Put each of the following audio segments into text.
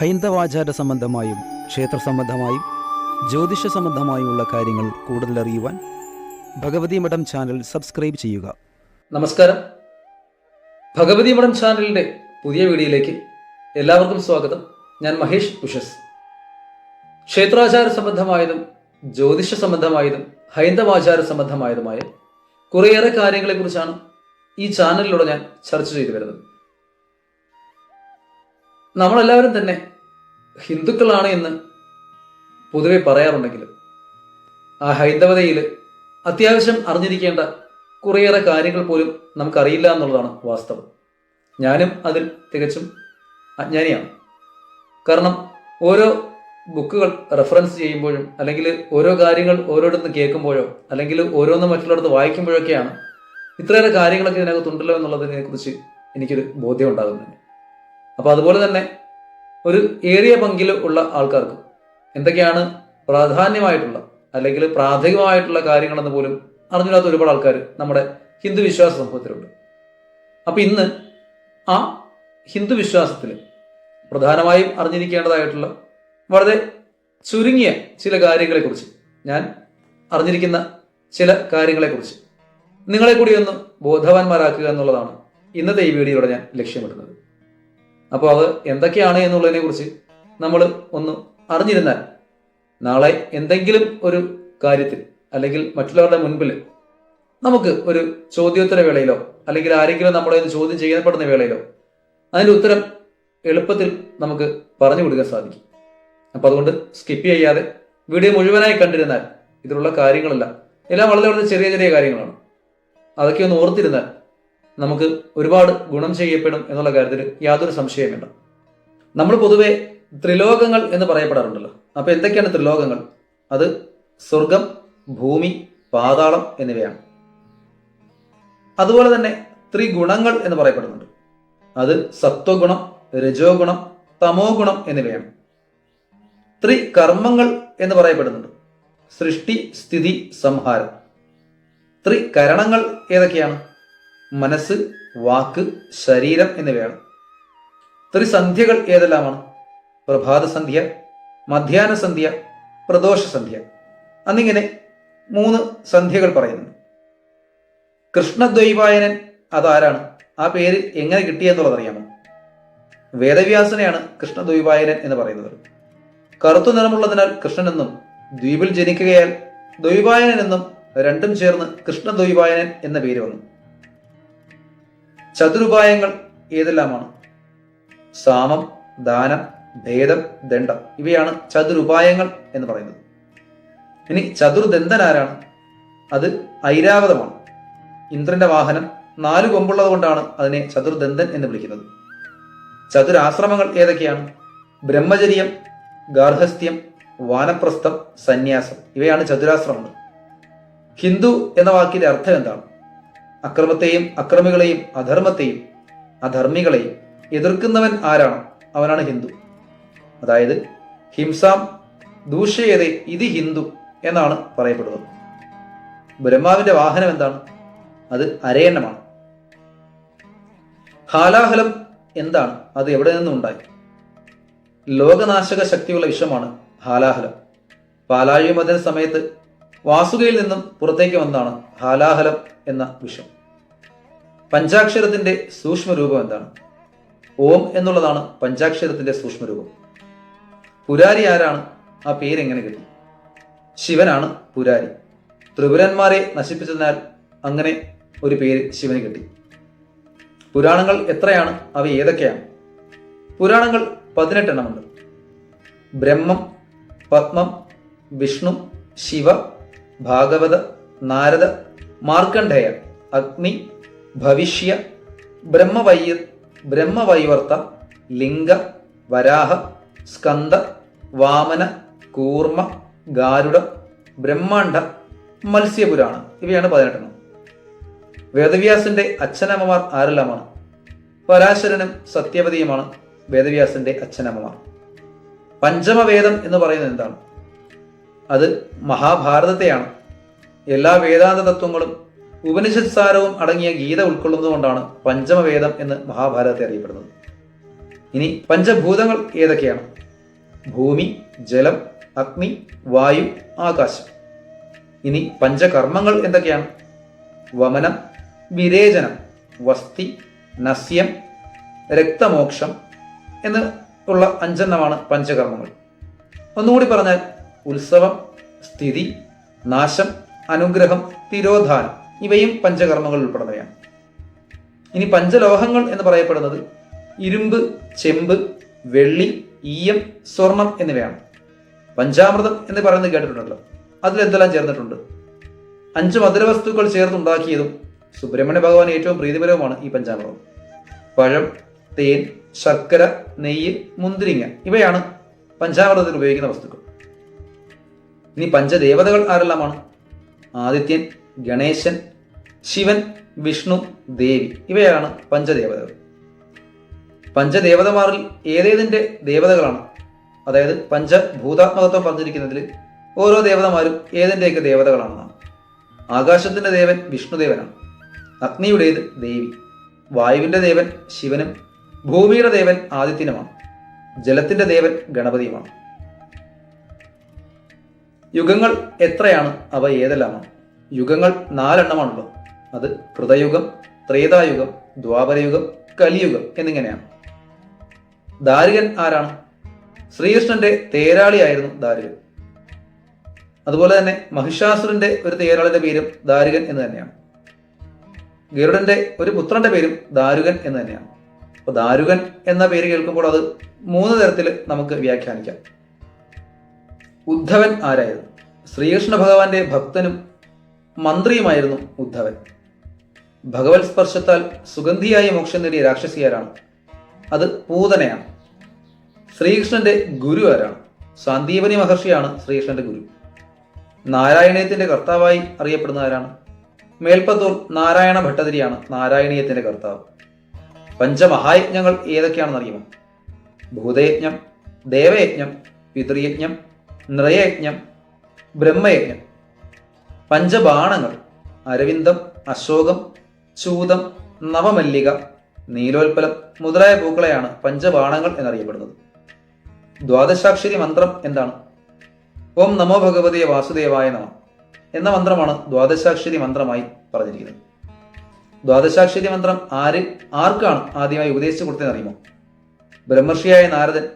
ഹൈന്ദവാചാര സംബന്ധമായും ക്ഷേത്ര സംബന്ധമായും ജ്യോതിഷ സംബന്ധമായുമുള്ള കാര്യങ്ങൾ കൂടുതൽ അറിയുവാൻ ഭഗവതി മഠം ചാനൽ സബ്സ്ക്രൈബ് ചെയ്യുക. നമസ്കാരം. ഭഗവതി മഠം ചാനലിന്റെ പുതിയ വീഡിയോയിലേക്ക് എല്ലാവർക്കും സ്വാഗതം. ഞാൻ മഹേഷ് ഉഷസ്. ക്ഷേത്രാചാര സംബന്ധമായതും ജ്യോതിഷ സംബന്ധമായതും ഹൈന്ദവാചാര സംബന്ധമായതുമായ കുറേയേറെ കാര്യങ്ങളെക്കുറിച്ചാണ് ഈ ചാനലിലൂടെ ഞാൻ ചർച്ച ചെയ്തു വരുന്നത്. നമ്മളെല്ലാവരും തന്നെ ഹിന്ദുക്കളാണ് എന്ന് പൊതുവെ പറയാറുണ്ടെങ്കിലും ആ ഹൈന്ദവതയിൽ അത്യാവശ്യം അറിഞ്ഞിരിക്കേണ്ട കുറേയേറെ കാര്യങ്ങൾ പോലും നമുക്കറിയില്ല എന്നുള്ളതാണ് വാസ്തവം. ഞാനും അതിൽ തികച്ചും അജ്ഞാനിയാണ്. കാരണം ഓരോ ബുക്കുകൾ റെഫറൻസ് ചെയ്യുമ്പോഴും അല്ലെങ്കിൽ ഓരോ കാര്യങ്ങൾ ഓരോരുത്തന്ന് കേൾക്കുമ്പോഴോ അല്ലെങ്കിൽ ഓരോന്ന് മറ്റുള്ളവർക്ക് വായിക്കുമ്പോഴൊക്കെയാണ് ഇത്രയേറെ കാര്യങ്ങളൊക്കെ ഇതിനകത്തുണ്ടല്ലോ എന്നുള്ളതിനെ കുറിച്ച് എനിക്കൊരു ബോധ്യം ഉണ്ടാകുന്നത്. അപ്പോൾ അതുപോലെ തന്നെ ഒരു ഏറിയ പങ്കിൽ ഉള്ള ആൾക്കാർക്ക് എന്തൊക്കെയാണ് പ്രാധാന്യമായിട്ടുള്ള അല്ലെങ്കിൽ പ്രാഥമികമായിട്ടുള്ള കാര്യങ്ങളെന്ന് പോലും അറിഞ്ഞില്ലാത്ത ഒരുപാട് ആൾക്കാർ നമ്മുടെ ഹിന്ദു വിശ്വാസ സമൂഹത്തിലുണ്ട്. അപ്പം ഇന്ന് ആ ഹിന്ദു വിശ്വാസത്തിൽ പ്രധാനമായും അറിഞ്ഞിരിക്കേണ്ടതായിട്ടുള്ള വളരെ ചുരുങ്ങിയ ചില കാര്യങ്ങളെക്കുറിച്ച് ഞാൻ അറിഞ്ഞിരിക്കുന്ന ചില കാര്യങ്ങളെക്കുറിച്ച് നിങ്ങളെ കൂടി ഒന്ന് ബോധവാന്മാരാക്കുക എന്നുള്ളതാണ് ഇന്നത്തെ ഈ വീഡിയോയിലൂടെ ഞാൻ ലക്ഷ്യമിടുന്നത്. അപ്പോൾ അത് എന്തൊക്കെയാണ് എന്നുള്ളതിനെ കുറിച്ച് നമ്മൾ ഒന്ന് അറിഞ്ഞിരുന്നാൽ നാളെ എന്തെങ്കിലും ഒരു കാര്യത്തിൽ അല്ലെങ്കിൽ മറ്റുള്ളവരുടെ മുൻപിൽ നമുക്ക് ഒരു ചോദ്യോത്തര വേളയിലോ അല്ലെങ്കിൽ ആരെങ്കിലും നമ്മളെ ചോദ്യം ചെയ്യപ്പെടുന്ന വേളയിലോ അതിന്റെ ഉത്തരം എളുപ്പത്തിൽ നമുക്ക് പറഞ്ഞു കൊടുക്കാൻ സാധിക്കും. അപ്പം അതുകൊണ്ട് സ്കിപ്പ് ചെയ്യാതെ വീഡിയോ മുഴുവനായി കണ്ടിരുന്നാൽ ഇതിലുള്ള കാര്യങ്ങളല്ല എല്ലാം വളരെ വളരെ ചെറിയ ചെറിയ കാര്യങ്ങളാണ്. അതൊക്കെ ഒന്ന് ഓർത്തിരുന്നാൽ നമുക്ക് ഒരുപാട് ഗുണം ചെയ്യപ്പെടും എന്നുള്ള കാര്യത്തിൽ യാതൊരു വേണ്ട നമ്മൾ പൊതുവെ ത്രിലോകങ്ങൾ എന്ന് പറയപ്പെടാറുണ്ടല്ലോ. അപ്പോൾ എന്തൊക്കെയാണ് ത്രിലോകങ്ങൾ? അത് സ്വർഗം ഭൂമി പാതാളം എന്നിവയാണ്. അതുപോലെ തന്നെ ത്രിഗുണങ്ങൾ എന്ന് പറയപ്പെടുന്നുണ്ട്. അത് സത്വഗുണം രജോ ഗുണം തമോ ഗുണം എന്നിവയാണ്. ത്രികർമ്മങ്ങൾ എന്ന് പറയപ്പെടുന്നുണ്ട്. സൃഷ്ടി സ്ഥിതി സംഹാരം. ത്രികരണങ്ങൾ ഏതൊക്കെയാണ്? മനസ്സ് വാക്ക് ശരീരം എന്നിവയാണ്. ത്രിസന്ധ്യകൾ ഏതെല്ലാമാണ്? പ്രഭാതസന്ധ്യ മധ്യാഹ്ന സന്ധ്യ പ്രദോഷ സന്ധ്യ. അന്നിങ്ങനെ മൂന്ന് സന്ധ്യകൾ പറയുന്നു കൃഷ്ണദ്വൈപായനൻ അതാരാണ്? ആ പേര് എങ്ങനെ കിട്ടിയെന്നുള്ളത് അറിയാമോ വേദവ്യാസനെയാണ് കൃഷ്ണദ്വൈപായനൻ എന്ന് പറയുന്നത്. കറുത്തു നിറമുള്ളതിനാൽ കൃഷ്ണനെന്നും ദ്വീപിൽ ജനിക്കുകയാൽ ദ്വൈപായനൻ എന്നും രണ്ടും ചേർന്ന് കൃഷ്ണദ്വൈപായനൻ എന്ന പേര് വന്നു. ചതുരുപായങ്ങൾ ഏതെല്ലാമാണ്? സാമം ദാനം ഭേദം ദണ്ഡം. ഇവയാണ് ചതുരുപായങ്ങൾ എന്ന് പറയുന്നത്. ഇനി ചതുർദന്തൻ ആരാണ് അത് ഐരാവതമാണ്. ഇന്ദ്രന്റെ വാഹനം നാല് കൊമ്പുള്ളത് കൊണ്ടാണ് അതിനെ ചതുർദന്തൻ എന്ന് വിളിക്കുന്നത്. ചതുരാശ്രമങ്ങൾ ഏതൊക്കെയാണ്? ബ്രഹ്മചര്യം ഗാർഹസ്ഥ്യം വാനപ്രസ്ഥം സന്യാസം. ഇവയാണ് ചതുരാശ്രമങ്ങൾ. ഹിന്ദു എന്ന വാക്കിന്റെ അർത്ഥം എന്താണ്? അക്രമത്തെയും അക്രമികളെയും അധർമ്മത്തെയും അധർമ്മികളെയും എതിർക്കുന്നവൻ ആരാണ് അവനാണ് ഹിന്ദു. അതായത് ഹിംസാം ദൂഷ്യയതെ ഇത് ഹിന്ദു എന്നാണ് പറയപ്പെടുന്നത്. ബ്രഹ്മാവിന്റെ വാഹനം എന്താണ്? അത് അരയണ്ണമാണ് ഹാലാഹലം എന്താണ്? അത് എവിടെ നിന്നും ഉണ്ടായി? ലോകനാശക ശക്തിയുള്ള വിഷമാണ് ഹാലാഹലം. പാലാഴി സമയത്ത് വാസുകയിൽ നിന്നും പുറത്തേക്ക് വന്നതാണ് ഹാലാഹലം എന്ന വിഷം. പഞ്ചാക്ഷരത്തിന്റെ സൂക്ഷ്മരൂപം എന്താണ്? ഓം എന്നുള്ളതാണ് പഞ്ചാക്ഷരത്തിന്റെ സൂക്ഷ്മരൂപം. പുരാരി ആരാണ്? ആ പേര് എങ്ങനെ കിട്ടി? ശിവനാണ് പുരാരി. ത്രിപുരന്മാരെ നശിപ്പിച്ചതിനാൽ അങ്ങനെ ഒരു പേര് ശിവന് കിട്ടി. പുരാണങ്ങൾ എത്രയാണ്? അവ ഏതൊക്കെയാണ്? പുരാണങ്ങൾ പതിനെട്ടെണ്ണമുണ്ട്. ബ്രഹ്മം പത്മം വിഷ്ണു ശിവ ഭാഗവത നാരദ മാർക്കണ്ഡേയ അഗ്നി ഭവിഷ്യ ബ്രഹ്മവൈ ബ്രഹ്മവൈവർത്ത ലിംഗ വരാഹ സ്കന്ദ വാമന കൂർമ്മ ഗാരുഡ ബ്രഹ്മാണ്ഡ മത്സ്യപുരാണം ഇവയാണ് പതിനെട്ടെണ്ണം. വേദവ്യാസന്റെ അച്ഛനമ്മമാർ ആരെല്ലാമാണ്? പരാശരനും സത്യവതിയുമാണ് വേദവ്യാസന്റെ അച്ഛനമ്മമാർ. പഞ്ചമവേദം എന്ന് പറയുന്നത് എന്താണ്? അത് മഹാഭാരതത്തെയാണ്. എല്ലാ വേദാന്ത തത്വങ്ങളും ഉപനിഷത് സാരവും അടങ്ങിയ ഗീത ഉൾക്കൊള്ളുന്നതുകൊണ്ടാണ് പഞ്ചമവേദം എന്ന് മഹാഭാരതത്തെ അറിയപ്പെടുന്നത്. ഇനി പഞ്ചഭൂതങ്ങൾ ഏതൊക്കെയാണ്? ഭൂമി ജലം അഗ്നി വായു ആകാശം. ഇനി പഞ്ചകർമ്മങ്ങൾ എന്തൊക്കെയാണ്? വമനം വിരേചനം വസ്തി നസ്യം രക്തമോക്ഷം എന്ന് ഉള്ള അഞ്ചെണ്ണമാണ് പഞ്ചകർമ്മങ്ങൾ. ഒന്നുകൂടി പറഞ്ഞാൽ ഉത്സവം സ്ഥിതി നാശം അനുഗ്രഹം തിരോധാനം ഇവയും പഞ്ചകർമ്മങ്ങൾ ഉൾപ്പെടുന്നവയാണ്. ഇനി പഞ്ചലോഹങ്ങൾ എന്ന് പറയപ്പെടുന്നത് ഇരുമ്പ് ചെമ്പ് വെള്ളി ഈയം സ്വർണം എന്നിവയാണ്. പഞ്ചാമൃതം എന്ന് പറയുന്നത് കേട്ടിട്ടുണ്ടല്ലോ. അതിലെന്തെല്ലാം ചേർന്നിട്ടുണ്ട്? അഞ്ച് മധുരവസ്തുക്കൾ ചേർത്തുണ്ടാക്കിയതും സുബ്രഹ്മണ്യ ഭഗവാൻ ഏറ്റവും പ്രീതിപരവുമാണ് ഈ പഞ്ചാമൃതം. പഴം തേൻ ശർക്കര നെയ്യ് മുന്തിരിങ്ങ ഇവയാണ് പഞ്ചാമൃതത്തിൽ ഉപയോഗിക്കുന്ന വസ്തുക്കൾ. ഇനി പഞ്ചദേവതകൾ ആരെല്ലാമാണ്? ആദിത്യൻ ഗണേശൻ ശിവൻ വിഷ്ണു ദേവി. ഇവയാണ് പഞ്ചദേവതകൾ. പഞ്ചദേവതമാരിൽ ഏതേതിന്റെ ദേവതകളാണ്? അതായത് പഞ്ചഭൂതാത്മകത്വം പറഞ്ഞിരിക്കുന്നതിൽ ഓരോ ദേവതമാരും ഏതിന്റെയൊക്കെ ദേവതകളാണെന്നാണ് ആകാശത്തിന്റെ ദേവൻ വിഷ്ണുദേവനാണ്. അഗ്നിയുടേത് ദേവി. വായുവിന്റെ ദേവൻ ശിവനും ഭൂമിയുടെ ദേവൻ ആദിത്യനുമാണ്. ജലത്തിന്റെ ദേവൻ ഗണപതിയുമാണ്. യുഗങ്ങൾ എത്രയാണ്? അവ ഏതെല്ലാമാണ്? യുഗങ്ങൾ നാലെണ്ണമാണുള്ളത്. അത് കൃതയുഗം ത്രേതായുഗം ദ്വാപരയുഗം കലിയുഗം എന്നിങ്ങനെയാണ്. ദാരികൻ ആരാണ്? ശ്രീകൃഷ്ണന്റെ തേരാളിയായിരുന്നു ദാരികൻ. അതുപോലെ തന്നെ മഹിഷാസുരന്റെ ഒരു തേരാളിന്റെ പേരും ദാരികൻ എന്ന് തന്നെയാണ്. ഗരുഡന്റെ ഒരു പുത്രന്റെ പേരും ദാരുകൻ എന്ന് തന്നെയാണ്. അപ്പൊ ദാരുകൻ എന്ന പേര് കേൾക്കുമ്പോൾ അത് മൂന്ന് തരത്തിൽ നമുക്ക് വ്യാഖ്യാനിക്കാം. ഉദ്ധവൻ ആരായിരുന്നു? ശ്രീകൃഷ്ണ ഭഗവാന്റെ ഭക്തനും മന്ത്രിയുമായിരുന്നു ഉദ്ധവൻ. ഭഗവത് സ്പർശത്താൽ സുഗന്ധിയായ മോക്ഷം നേടിയ രാക്ഷസിയാരാണ് അത് പൂതനയാണ്. ശ്രീകൃഷ്ണന്റെ ഗുരു ആരാണ്? സാന്ദീപനി മഹർഷിയാണ് ശ്രീകൃഷ്ണന്റെ ഗുരു. നാരായണീയത്തിന്റെ കർത്താവായി അറിയപ്പെടുന്ന ആരാണ്? മേൽപ്പത്തൂർ നാരായണ ഭട്ടതിരിയാണ് നാരായണീയത്തിന്റെ കർത്താവ്. പഞ്ചമഹായജ്ഞങ്ങൾ ഏതൊക്കെയാണെന്ന് അറിയുമോ ഭൂതയജ്ഞം ദേവയജ്ഞം പിതൃയജ്ഞം നൃയയജ്ഞം ബ്രഹ്മയജ്ഞം പഞ്ചബാണങ്ങൾ അരവിന്ദം അശോകം ചൂതം നവമല്ലിക നീലോൽപ്പലം മുതലായ പൂക്കളെയാണ് പഞ്ചബാണങ്ങൾ എന്നറിയപ്പെടുന്നത്. ദ്വാദശാക്ഷരി മന്ത്രം എന്താണ്? ഓം നമോ ഭഗവതേ വാസുദേവായ നമ എന്ന മന്ത്രമാണ് ദ്വാദശാക്ഷരി മന്ത്രമായി പറഞ്ഞിരിക്കുന്നത്. ദ്വാദശാക്ഷരി മന്ത്രം ആര് ആർക്കാണ് ആദ്യമായി ഉപദേശിച്ചു കൊടുത്തതെന്ന് അറിയുമോ ബ്രഹ്മർഷിയായ നാരദൻ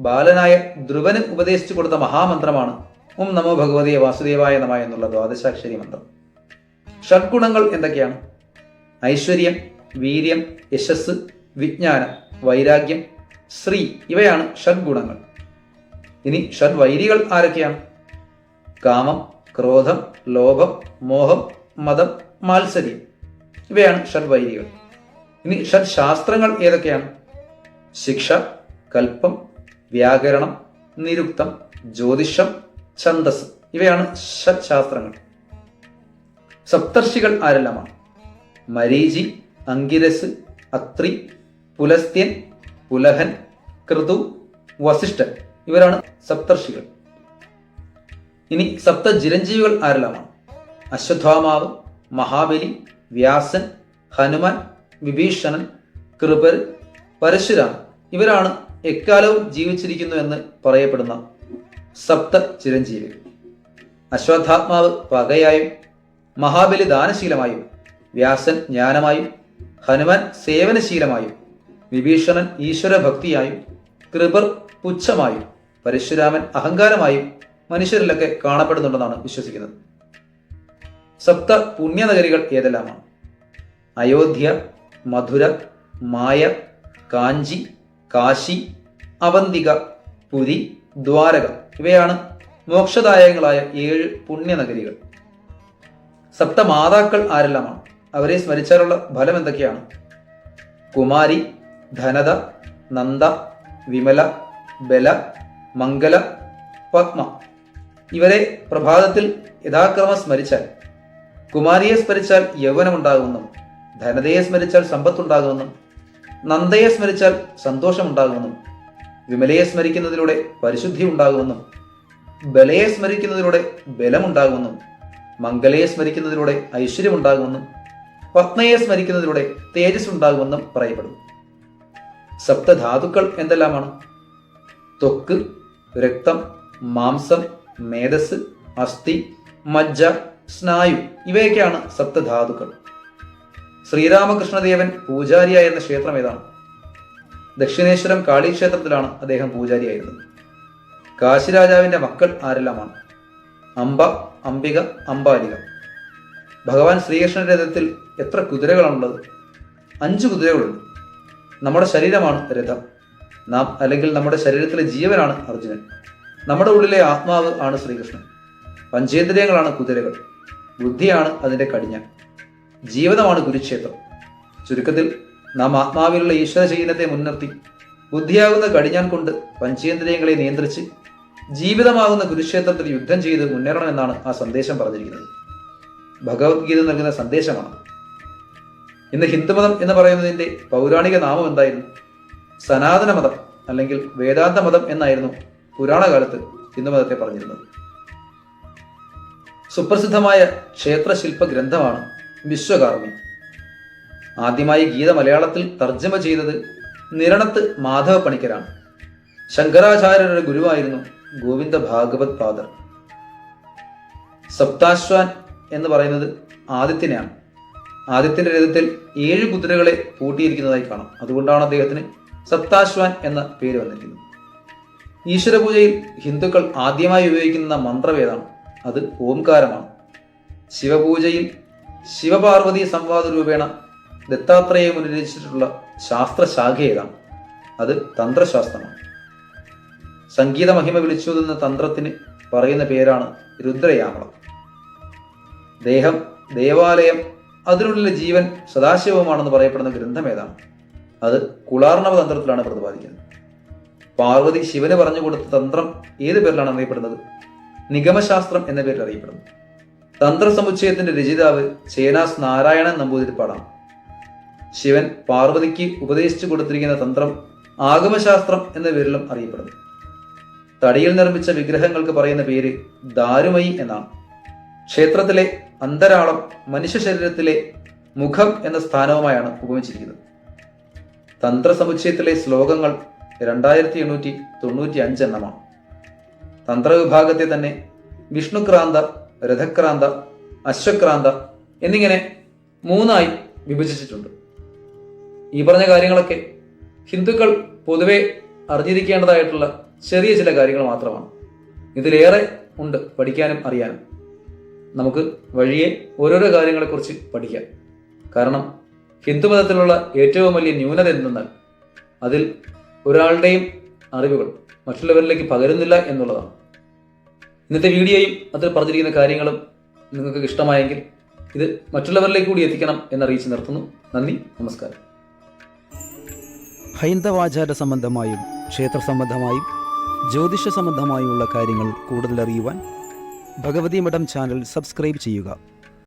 ബാലനായ ധ്രുവന് ഉപദേശിച്ചു കൊടുത്ത മഹാമന്ത്രമാണ്. ഓം നമോ ഭഗവതിയെ വാസുദേവായ നമ എന്നുള്ള ദ്വാദശാക്ഷരി മന്ത്രം. ഷഡ്ഗുണങ്ങൾ എന്തൊക്കെയാണ്? ഐശ്വര്യം വീര്യം യശസ് വിജ്ഞാനം വൈരാഗ്യം ശ്രീ ഇവയാണ് ഷഡ്ഗുണങ്ങൾ. ഇനി ഷഡ്വൈരികൾ ആരൊക്കെയാണ്? കാമം ക്രോധം ലോഭം മോഹം മതം മാത്സര്യം. ഇവയാണ് ഷഡ്വൈരികൾ. ഇനി ഷഡ് ശാസ്ത്രങ്ങൾ ഏതൊക്കെയാണ്? ശിക്ഷ കൽപ്പം വ്യാകരണം നിരുക്തം ജ്യോതിഷം ഛന്ദസ് ഇവയാണ് ശാസ്ത്രങ്ങൾ സപ്തർഷികൾ ആരെല്ലാമാണ്? മരീചി അങ്കിരസ് അത്രി പുലസ്ത്യൻ പുലഹൻ കൃതു വസിഷ്ഠൻ ഇവരാണ് സപ്തർഷികൾ. ഇനി സപ്ത ചിരഞ്ജീവികൾ ആരെല്ലാമാണ്? അശ്വത്ഥാമാവ് മഹാബലി വ്യാസൻ ഹനുമാൻ വിഭീഷണൻ കൃപർ പരശുരാമൻ ഇവരാണ് എക്കാലവും ജീവിച്ചിരിക്കുന്നു എന്ന് പറയപ്പെടുന്ന സപ്ത ചിരഞ്ജീവികൾ അശ്വത്ഥാത്മാവ് പകയായും മഹാബലി ദാനശീലമായും വ്യാസൻ ജ്ഞാനമായും ഹനുമാൻ സേവനശീലമായും വിഭീഷണൻ ഈശ്വരഭക്തിയായും കൃപർ പുച്ഛമായും പരശുരാമൻ അഹങ്കാരമായും മനുഷ്യരിലൊക്കെ കാണപ്പെടുന്നുണ്ടെന്നാണ് വിശ്വസിക്കുന്നത്. സപ്ത പുണ്യനഗരികൾ ഏതെല്ലാമാണ്? അയോധ്യ മധുര മായ കാഞ്ചി കാശി അവന്തിക പുരി ദ്വാരക ഇവയാണ് മോക്ഷദായകങ്ങളായ ഏഴ് പുണ്യനഗരികൾ. സപ്തമാതാക്കൾ ആരെല്ലാമാണ്? അവരെ സ്മരിച്ചാലുള്ള ഫലം എന്തൊക്കെയാണ്? കുമാരി ധനത നന്ദ വിമല ബല മംഗല പത്മ. ഇവരെ പ്രഭാതത്തിൽ യഥാക്രമം സ്മരിച്ചാൽ കുമാരിയെ സ്മരിച്ചാൽ യൗവനമുണ്ടാകുമെന്നും ധനതയെ സ്മരിച്ചാൽ സമ്പത്തുണ്ടാകുമെന്നും നന്ദയെ സ്മരിച്ചാൽ സന്തോഷമുണ്ടാകുമെന്നും വിമലയെ സ്മരിക്കുന്നതിലൂടെ പരിശുദ്ധി ഉണ്ടാകുമെന്നും ബലയെ സ്മരിക്കുന്നതിലൂടെ ബലമുണ്ടാകുമെന്നും മംഗലയെ സ്മരിക്കുന്നതിലൂടെ ഐശ്വര്യമുണ്ടാകുമെന്നും പത്മയെ സ്മരിക്കുന്നതിലൂടെ തേജസ് ഉണ്ടാകുമെന്നും പറയപ്പെടുന്നു. സപ്തധാതുക്കൾ എന്തെല്ലാമാണ്? ത്വക്ക് രക്തം മാംസം മേധസ് അസ്ഥി മജ്ജ സ്നായു ഇവയൊക്കെയാണ് സപ്തധാതുക്കൾ. ശ്രീരാമകൃഷ്ണദേവൻ പൂജാരിയായിരുന്ന ക്ഷേത്രം ഏതാണ്? ദക്ഷിണേശ്വരം കാളി ക്ഷേത്രത്തിലാണ് അദ്ദേഹം പൂജാരിയായിരുന്നത്. കാശിരാജാവിന്റെ മക്കൾ ആരെല്ലാമാണ്? അംബ അംബിക അംബാലിക. ഭഗവാൻ ശ്രീകൃഷ്ണന്റെ രഥത്തിൽ എത്ര കുതിരകളാണുള്ളത് അഞ്ച് കുതിരകളുണ്ട്. നമ്മുടെ ശരീരമാണ് രഥം. നാം അല്ലെങ്കിൽ നമ്മുടെ ശരീരത്തിലെ ജീവനാണ് അർജുനൻ. നമ്മുടെ ഉള്ളിലെ ആത്മാവ് ആണ് ശ്രീകൃഷ്ണൻ. പഞ്ചേന്ദ്രിയങ്ങളാണ് കുതിരകൾ. ബുദ്ധിയാണ് അതിന്റെ കടിഞ്ഞാൻ. ജീവിതമാണ് കുരുക്ഷേത്രം. ചുരുക്കത്തിൽ നാം ആത്മാവിലുള്ള ഈശ്വര ചൈതന്യത്തെ മുൻനിർത്തി ബുദ്ധിയാകുന്ന കടിഞ്ഞാൻ കൊണ്ട് പഞ്ചേന്ദ്രിയങ്ങളെ നിയന്ത്രിച്ച് ജീവിതമാകുന്ന കുരുക്ഷേത്രത്തിൽ യുദ്ധം ചെയ്ത് മുന്നേറണമെന്നാണ് ആ സന്ദേശം പറഞ്ഞിരിക്കുന്നത്. ഭഗവത്ഗീത നൽകുന്ന സന്ദേശമാണ്. ഇന്ന് ഹിന്ദുമതം എന്ന് പറയുന്നതിന്റെ പൗരാണിക നാമം എന്തായിരുന്നു? സനാതന മതം അല്ലെങ്കിൽ വേദാന്ത മതം എന്നായിരുന്നു പുരാണകാലത്ത് ഹിന്ദുമതത്തെ പറഞ്ഞിരുന്നത്. സുപ്രസിദ്ധമായ ക്ഷേത്രശില്പ ഗ്രന്ഥമാണ് വിശ്വകാർമ്മി ആദ്യമായി ഗീത മലയാളത്തിൽ തർജമ ചെയ്തത് നിരണത്ത് മാധവ പണിക്കരാണ് ശങ്കരാചാര്യരുടെ ഗുരുവായിരുന്നു ഗോവിന്ദ ഭാഗവത് പാദർ. സപ്താശ്വാൻ എന്ന് പറയുന്നത് ആദിത്യനെയാണ്. ആദിത്യന്റെ രഥത്തിൽ ഏഴ് കുതിരകളെ പൂട്ടിയിരിക്കുന്നതായി കാണാം. അതുകൊണ്ടാണ് അദ്ദേഹത്തിന് സപ്താശ്വാൻ എന്ന പേര് വന്നിരിക്കുന്നത്. ഈശ്വരപൂജയിൽ ഹിന്ദുക്കൾ ആദ്യമായി ഉപയോഗിക്കുന്ന മന്ത്രവേദാണ് അത് ഓംകാരമാണ്. ശിവപൂജയിൽ ശിവപാർവതി സംവാദ രൂപേണ ദത്താത്രേയം ഉന്നയിച്ചിട്ടുള്ള ശാസ്ത്രശാഖ ഏതാണ്? അത് തന്ത്രശാസ്ത്രമാണ്. സംഗീത മഹിമ വിളിച്ചോതുന്ന തന്ത്രത്തിന് പറയുന്ന പേരാണ് രുദ്രയാമളം. ദേഹം ദേവാലയം അതിനുള്ളിലെ ജീവൻ സദാശിവമാണെന്ന് പറയപ്പെടുന്ന ഗ്രന്ഥം ഏതാണ്? അത് കുളാർണവ തന്ത്രത്തിലാണ് പ്രതിപാദിക്കുന്നത്. പാർവതി ശിവന് പറഞ്ഞു കൊടുത്ത തന്ത്രം ഏത് പേരിലാണ് അറിയപ്പെടുന്നത് നിഗമശാസ്ത്രം എന്ന പേരിൽ അറിയപ്പെടുന്നു. തന്ത്രസമുച്ചയത്തിന്റെ രചയിതാവ് ചേനാസ് നാരായണൻ നമ്പൂതിരിപ്പാടാണ് ശിവൻ പാർവതിക്ക് ഉപദേശിച്ചു കൊടുത്തിരിക്കുന്ന തന്ത്രം ആഗമശാസ്ത്രം എന്ന പേരിലും അറിയപ്പെടുന്നു. തടിയിൽ നിർമ്മിച്ച വിഗ്രഹങ്ങൾക്ക് പറയുന്ന പേര് ദാരുമയി എന്നാണ്. ക്ഷേത്രത്തിലെ അന്തരാളം മനുഷ്യ ശരീരത്തിലെ മുഖം എന്ന സ്ഥാനവുമായാണ് ഉപമിച്ചിരിക്കുന്നത്. തന്ത്രസമുച്ചയത്തിലെ ശ്ലോകങ്ങൾ രണ്ടായിരത്തി എണ്ണൂറ്റി തൊണ്ണൂറ്റി അഞ്ച് എണ്ണമാണ്. തന്ത്രവിഭാഗത്തെ തന്നെ വിഷ്ണുക്രാന്ത രഥക്രാന്ത അശ്വക്രാന്ത എന്നിങ്ങനെ മൂന്നായി വിഭജിച്ചിട്ടുണ്ട്. ഈ പറഞ്ഞ കാര്യങ്ങളൊക്കെ ഹിന്ദുക്കൾ പൊതുവെ അറിഞ്ഞിരിക്കേണ്ടതായിട്ടുള്ള ചെറിയ ചില കാര്യങ്ങൾ മാത്രമാണ്. ഇതിലേറെ ഉണ്ട് പഠിക്കാനും അറിയാനും. നമുക്ക് വഴിയെ ഓരോരോ കാര്യങ്ങളെക്കുറിച്ച് പഠിക്കാം. കാരണം ഹിന്ദുമതത്തിലുള്ള ഏറ്റവും വലിയ ന്യൂനത എന്തെന്നാൽ അതിൽ ഒരാളുടെയും അറിവുകൾ മറ്റുള്ളവരിലേക്ക് പകരുന്നില്ല എന്നുള്ളതാണ്. ഇന്നത്തെ വീഡിയോയും അതിൽ പറഞ്ഞിരിക്കുന്ന കാര്യങ്ങളും നിങ്ങൾക്ക് ഇഷ്ടമായെങ്കിൽ ഇത് മറ്റുള്ളവരിലേക്ക് കൂടി എത്തിക്കണം എന്നറിയിച്ച് നിർത്തുന്നു. നന്ദി നമസ്കാരം. ഹൈന്ദവാചാര സംബന്ധമായും ക്ഷേത്ര സംബന്ധമായും ജ്യോതിഷ സംബന്ധമായുമുള്ള കാര്യങ്ങൾ കൂടുതൽ അറിയുവാൻ ഭഗവതി മഠം ചാനൽ സബ്സ്ക്രൈബ് ചെയ്യുക.